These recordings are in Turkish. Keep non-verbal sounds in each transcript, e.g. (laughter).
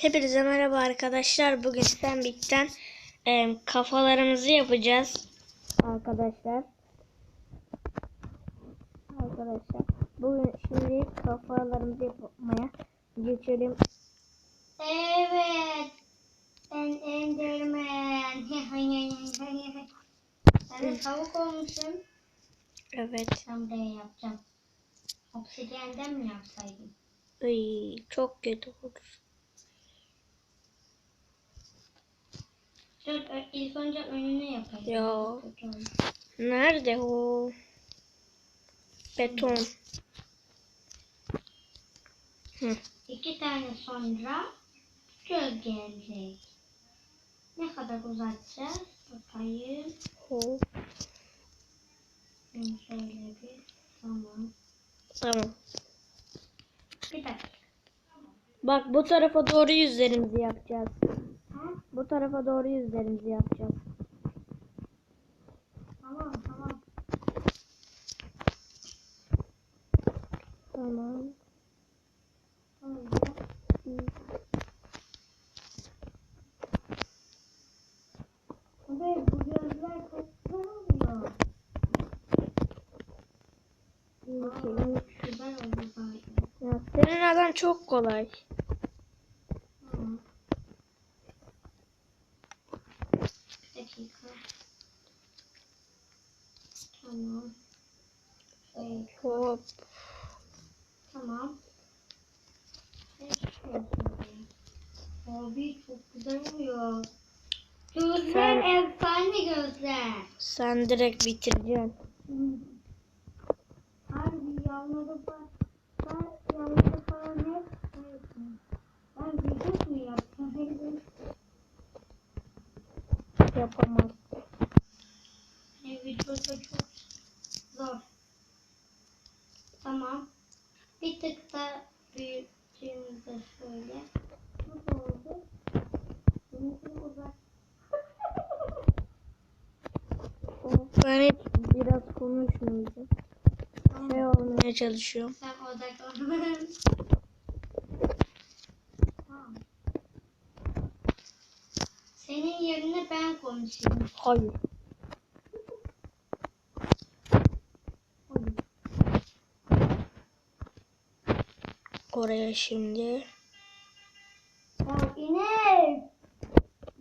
Hepinize merhaba arkadaşlar. Bugün Sembik'ten e, kafalarımızı yapacağız. Arkadaşlar. Arkadaşlar. Bugün şimdi kafalarımızı yapmaya geçelim. Evet. Ben Enderman. (laughs) ben de tavuk olmuşum. Evet. Ben buraya yapacağım. Obsidiyenden mi yapsaydım? Ay, çok kötü olur. Dur ilk önce önüne yapayım. Ya. Nerede o? Beton. Hı. İki tane sonra göz gelecek. Ne kadar uzatacağız? Bakayım. Şimdi Şöyle bir. Tamam. Tamam. Bir dakika. Bak bu tarafa doğru yüzlerimizi yapacağız. Ha? Bu tarafa doğru yüzlerimizi yapacağız. Tamam tamam. Tamam. Tamam. Abi bu gözler çok güzel oldu senin adam çok kolay. Tamam. Bir dakika. Tamam. Şöyle, Hop. tamam. Abi çok güzel oluyor. Gözler Sen- efsane gözler. Sen direkt bitireceksin. Harbi yanları falan, ben yanları falan hep yapıyorum. Ben vücut mu yapsam? Yapamaz. Ne vücut da çok zor. Tamam. Bir tık da büyüttüğümüzde şöyle. Nasıl oldu? Benimki uzak. Ben hiç biraz konuşmayacağım. Şey olmaya çalışıyorum. Sen odaklan. Tamam. Senin yerine ben konuşayım. Hayır. Oraya şimdi. Ya inek.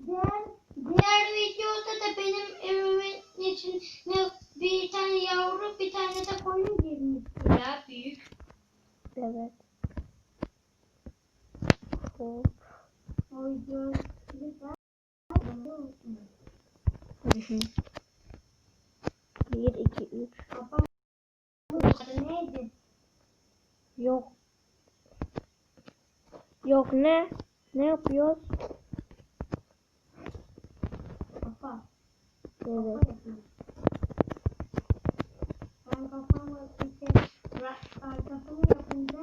Diğer, diğer videoda da benim evimin içine bir tane yavru bir tane de koyun girmişti ya büyük. Evet. Hop. O videoyu da Hı. Bir, iki, üç. Yok. Yok ne? Ne yapıyoruz? Kafa. Evet. Ben kafamı işte arkasını yapınca.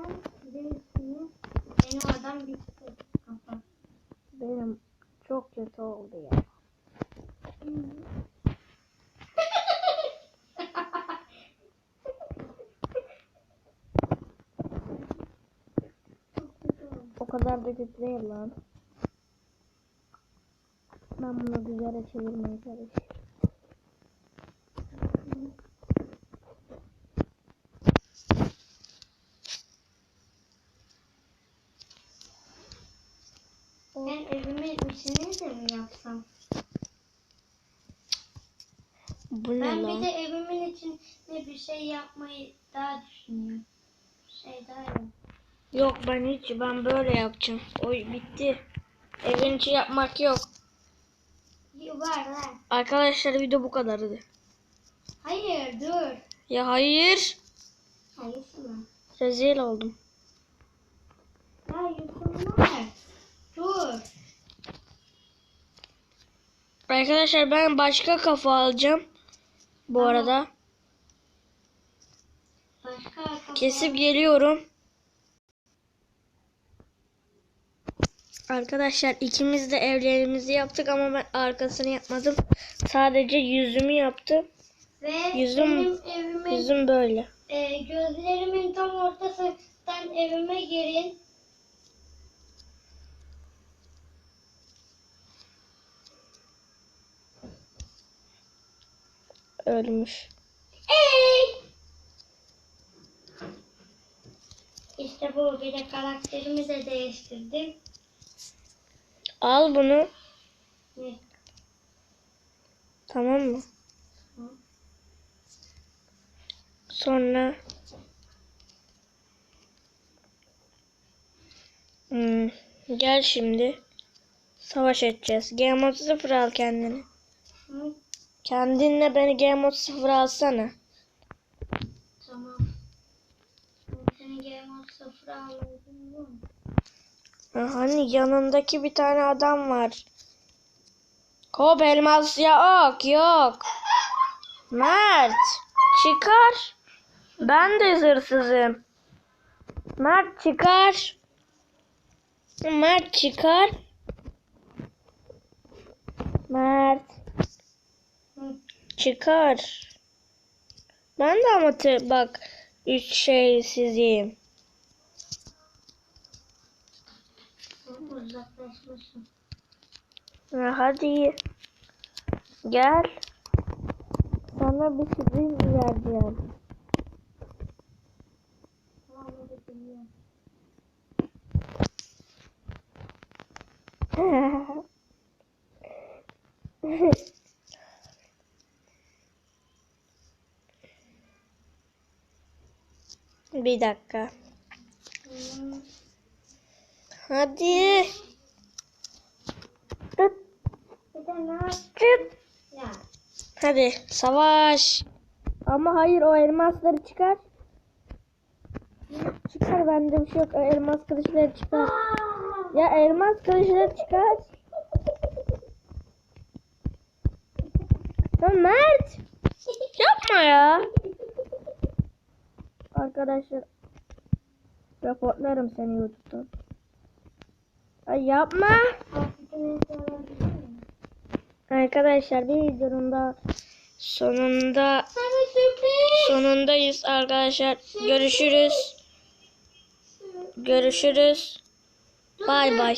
Benim çok kötü oldu ya. O kadar da kötü değil lan. Ben bunu güzel çevirmeye çalışıyorum. Ben evimin içine de mi yapsam? Bu Ben bir lan? de evimin içinde bir şey yapmayı daha düşünüyorum. Bir şey daha yap. Yok ben hiç ben böyle yapacağım. Oy bitti. Evin içi yapmak yok. Var var. Arkadaşlar video bu kadardı. Hayır dur. Ya hayır. Hayırsın mı? Rezil oldum. Ya yukarılar. Dur. Arkadaşlar ben başka kafa alacağım. Bu Tamam. arada. Kesip geliyorum. Arkadaşlar ikimiz de evlerimizi yaptık ama ben arkasını yapmadım. Sadece yüzümü yaptım. Ve Yüzüm- evimin Yüzüm böyle. e, gözlerimin tam ortasından evime girin. Ölmüş. Ey! İşte bu bir de karakterimi de değiştirdim. Al bunu. Ne? Tamam mı? Hı. Sonra Hmm, gel şimdi. Savaş edeceğiz. Game mode 0 al kendini. Hı? Kendinle beni Game mode 0 alsana. Tamam. Seni Game sıfıra alayım. Ha, Hani yanındaki bir tane adam var. Hop elmas ya ok yok. Mert çıkar. Ben de hırsızım. Mert çıkar. Mert çıkar. Mert. Çıkar. Ben de ama te- bak üç şey siziyim. Ha, Hadi. Gel. Sana bir sürpriz vereceğim. Tamam hadi geliyorum. Bir dakika. Hadi. Tut. Hadi savaş. Ama hayır o elmasları çıkar. Çıkar bende bir şey yok. Elmas kılıçları çıkar. Ya elmas kılıçları çıkar. Ya Mert. Yapma ya. Arkadaşlar. Raporlarım seni YouTube'dan. Ay yapma. Arkadaşlar bir videonun da sonunda sonundayız arkadaşlar. Görüşürüz. Görüşürüz. Bay bay.